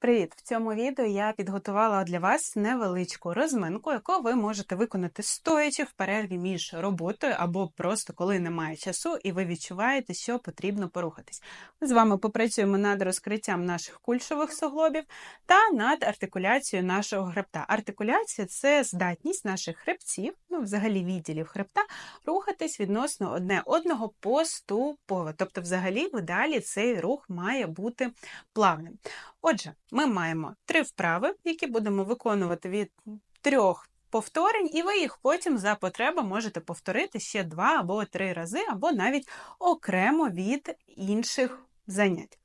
Привіт! В цьому відео я підготувала для вас невеличку розминку, яку ви можете виконати стоячи в перерві між роботою або просто коли немає часу, і ви відчуваєте, що потрібно порухатись. Ми з вами попрацюємо над розкриттям наших кульшових суглобів та над артикуляцією нашого хребта. Артикуляція це здатність наших хребців, ну взагалі відділів хребта, рухатись відносно одне одного поступово. Тобто, взагалі, в ідеалі цей рух має бути плавним. Отже, ми маємо три вправи, які будемо виконувати від трьох повторень, і ви їх потім за потреби можете повторити ще два або три рази, або навіть окремо від інших занять.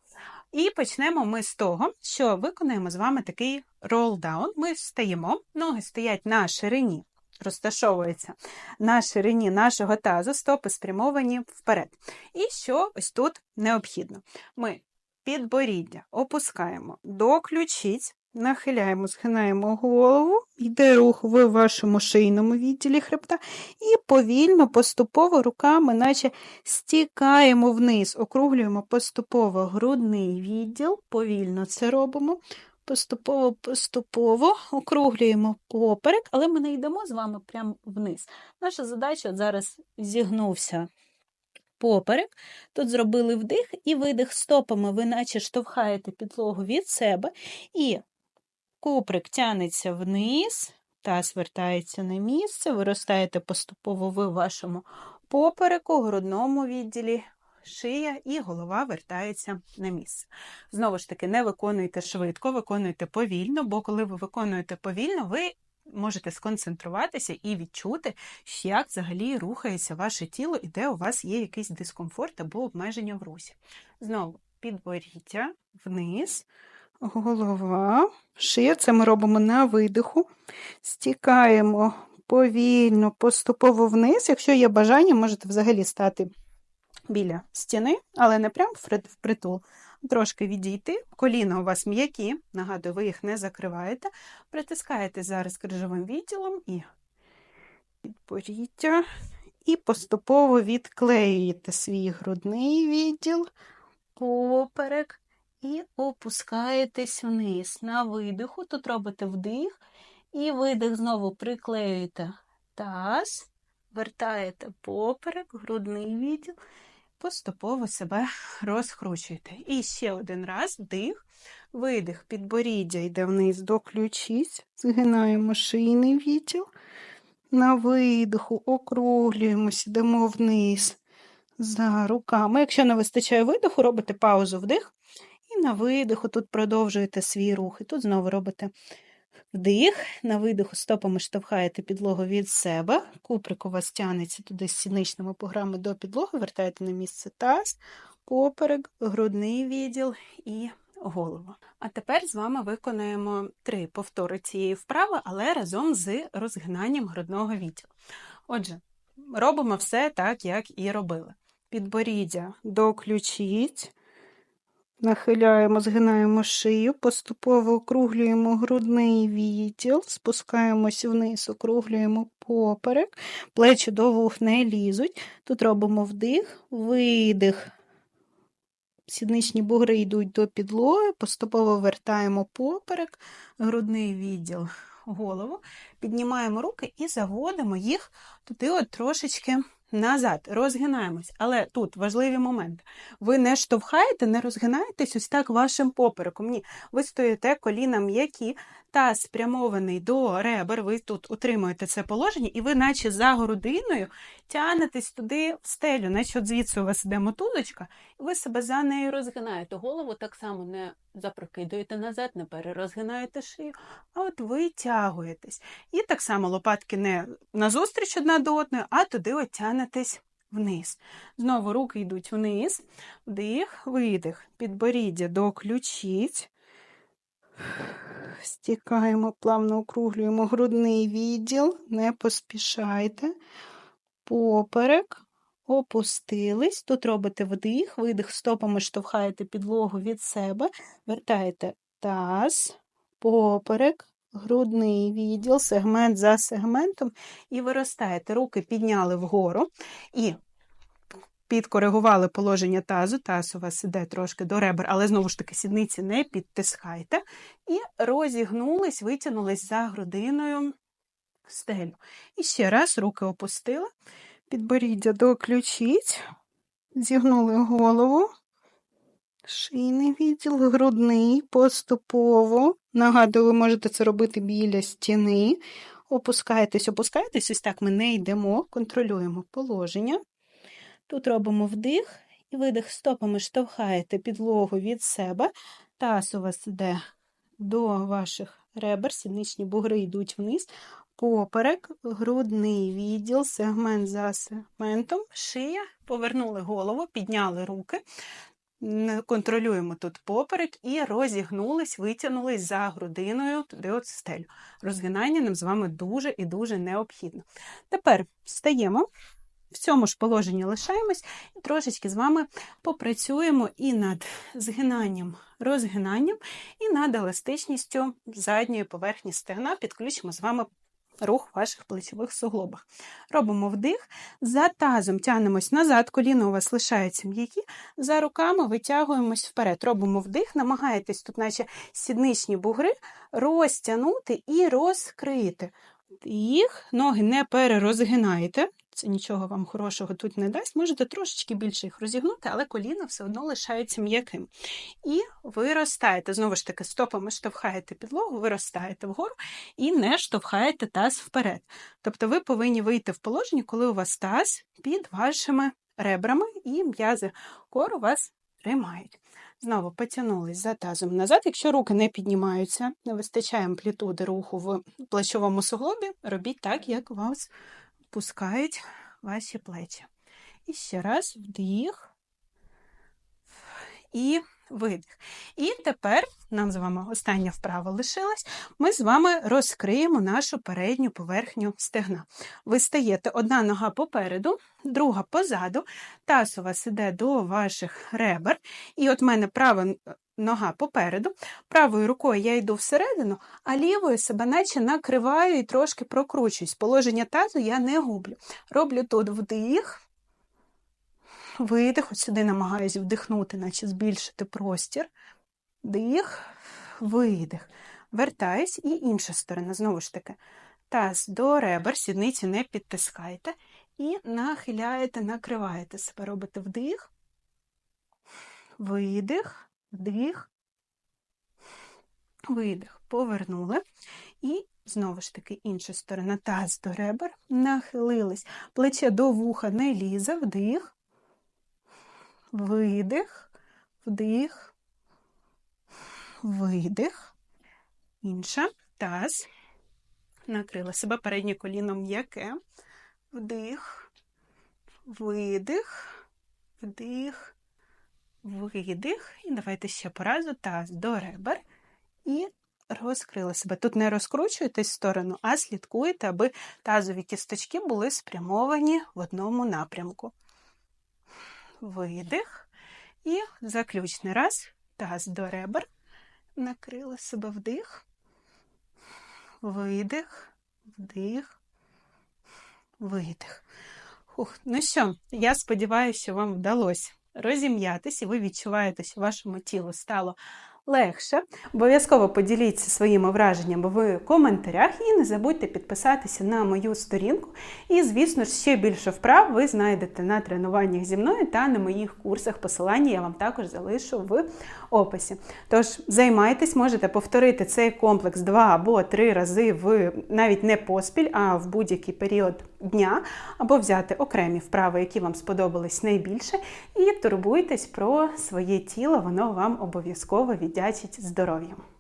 І почнемо ми з того, що виконуємо з вами такий ролдаун. Ми встаємо, ноги стоять на ширині, розташовуються на ширині нашого тазу, стопи спрямовані вперед. І що ось тут необхідно? Ми підборіддя. Опускаємо. До ключиць, нахиляємо, згинаємо голову, йде рух в вашому шийному відділі хребта, і повільно, поступово руками, наче стікаємо вниз, округлюємо поступово грудний відділ, повільно це робимо. Поступово-поступово округлюємо поперек, але ми не йдемо з вами прямо вниз. Наша задача от зараз зігнувся поперек. Тут зробили вдих і видих стопами, ви наче штовхаєте підлогу від себе, і куприк тянеться вниз, таз вертається на місце, виростаєте поступово в вашому попереку, грудному відділі. Шия і голова вертається на місце. Знову ж таки, не виконуйте швидко, виконуйте повільно, бо коли ви виконуєте повільно, ви можете сконцентруватися і відчути, як взагалі рухається ваше тіло і де у вас є якийсь дискомфорт або обмеження в русі. Знову підборіддя вниз, голова, шия. Це ми робимо на видиху, стікаємо повільно, поступово вниз. Якщо є бажання, можете взагалі стати біля стіни, але не прямо впритул трошки відійти. Коліна у вас м'які, нагадую, ви їх не закриваєте. Притискаєте зараз крижовим відділом і підборіддя. І поступово відклеюєте свій грудний відділ, поперек, і опускаєтесь вниз. На видиху. Тут робите вдих, і видих знову приклеюєте таз, вертаєте поперек, грудний відділ поступово себе розкручуєте. І ще один раз вдих, видих, підборіддя йде вниз до ключиць, згинаємо шийний відділ. На видиху округлюємося, йдемо вниз за руками. Якщо не вистачає видиху, робите паузу вдих. І на видиху тут продовжуєте свій рух. І тут знову робите Вдих, на видиху стопами штовхаєте підлогу від себе. Куприк у вас тянеться туди з сіничними пограми до підлоги, вертаєте на місце таз, поперек, грудний відділ і голову. А тепер з вами виконаємо три повтори цієї вправи, але разом з розгинанням грудного відділу. Отже, робимо все так, як і робили. Підборіддя до ключиць. Нахиляємо, згинаємо шию, поступово округлюємо грудний відділ, спускаємось вниз, округлюємо поперек, плечі до вух не лізуть. Тут робимо вдих, видих. Сідничні бугри йдуть до підлоги, поступово вертаємо поперек, грудний відділ, голову, піднімаємо руки і заводимо їх туди от трошечки назад, розгинаємось. Але тут важливі моменти. Ви не штовхаєте, не розгинаєтесь ось так вашим попереком. Ні, ви стоїте коліна м'які та спрямований до ребер, ви тут утримуєте це положення, і ви, наче за грудиною, тянетесь туди в стелю, наче от звідси у вас іде мотузочка, і ви себе за нею розгинаєте. Голову так само не запрокидуєте назад, не перерозгинаєте шию, а от витягуєтесь. І так само лопатки не назустріч одна до одної, а туди от тянетесь вниз. Знову руки йдуть вниз, вдих, видих, підборіддя до ключиць. Стікаємо, плавно округлюємо грудний відділ, не поспішайте, поперек, опустились. Тут робите вдих, видих, стопами штовхаєте підлогу від себе, вертаєте таз, поперек, грудний відділ, сегмент за сегментом, і виростаєте. Руки підняли вгору і підкоригували положення тазу, таз у вас іде трошки до ребер, але знову ж таки сідниці не підтискайте. І розігнулись, витягнулись за грудиною стелю. І ще раз руки опустили, підборіддя до ключиць, зігнули голову, шийний відділ, грудний, поступово. Нагадую, ви можете це робити біля стіни. Опускаєтесь, опускаєтесь, ось так ми не йдемо, контролюємо положення. Тут робимо вдих і видих стопами штовхаєте підлогу від себе. Таз у вас йде до ваших ребер, сідничні бугри йдуть вниз. Поперек, грудний відділ, сегмент за сегментом, шия, повернули голову, підняли руки, контролюємо тут поперек і розігнулись, витягнулись за грудиною туди от стелю. Розгинання нам з вами дуже і дуже необхідно. Тепер встаємо, в цьому ж положенні лишаємось і трошечки з вами попрацюємо і над згинанням, розгинанням, і над еластичністю задньої поверхні стегна. Підключимо з вами рух ваших плечових суглобах. Робимо вдих, за тазом тягнемось назад, коліна у вас лишаються м'які, за руками витягуємось вперед. Робимо вдих, намагаєтесь тут, наче сідничні бугри, розтягнути і розкрити. Вдих, ноги не перерозгинаєте. Це нічого вам хорошого тут не дасть. Можете трошечки більше їх розігнути, але коліна все одно лишаються м'яким. І виростаєте. Знову ж таки, стопами штовхаєте підлогу, виростаєте вгору і не штовхаєте таз вперед. Тобто ви повинні вийти в положення, коли у вас таз під вашими ребрами і м'язи кору вас тримають. Знову потягнулись за тазом назад. Якщо руки не піднімаються, не вистачає амплітуди руху в плечовому суглобі, робіть так, як вас пускають ваші плечі. І ще раз вдих і видих. І тепер нам з вами остання вправа лишилась. Ми з вами розкриємо нашу передню поверхню стегна. Ви стаєте одна нога попереду, друга позаду, таз у вас іде до ваших ребер. І от в мене права нога попереду, правою рукою я йду всередину, а лівою себе наче накриваю і трошки прокручуюсь. Положення тазу я не гублю. Роблю тут вдих. Видих, от сюди намагаюсь вдихнути, наче збільшити простір. Дих, видих. Вертаюсь і інша сторона. Знову ж таки, таз до ребер, сідниці не підтискайте. І нахиляєте, накриваєте себе. Робите вдих, видих, вдих, видих. Повернули. І знову ж таки інша сторона. Таз до ребер. Нахилились. Плече до вуха не лізе, вдих. Видих, вдих, видих. Інша. Таз. Накрила себе переднє коліно м'яке. Вдих, видих, вдих, видих. І давайте ще по разу. Таз до ребер. І розкрила себе. Тут не розкручуєтесь в сторону, а слідкуєте, аби тазові кісточки були спрямовані в одному напрямку видих. І заключний раз. Таз до ребер. Накрила себе вдих, видих, вдих, видих. Ух, ну що, я сподіваюся, що вам вдалося розім'ятись, і ви відчуваєте, що вашому тілу стало легше. Обов'язково поділіться своїми враженнями в коментарях і не забудьте підписатися на мою сторінку. І, звісно ж, ще більше вправ ви знайдете на тренуваннях зі мною та на моїх курсах. Посилання я вам також залишу в описі. Тож займайтесь, можете повторити цей комплекс два або три рази в навіть не поспіль, а в будь-який період дня, або взяти окремі вправи, які вам сподобались найбільше, і турбуйтесь про своє тіло, воно вам обов'язково віддячить здоров'ям.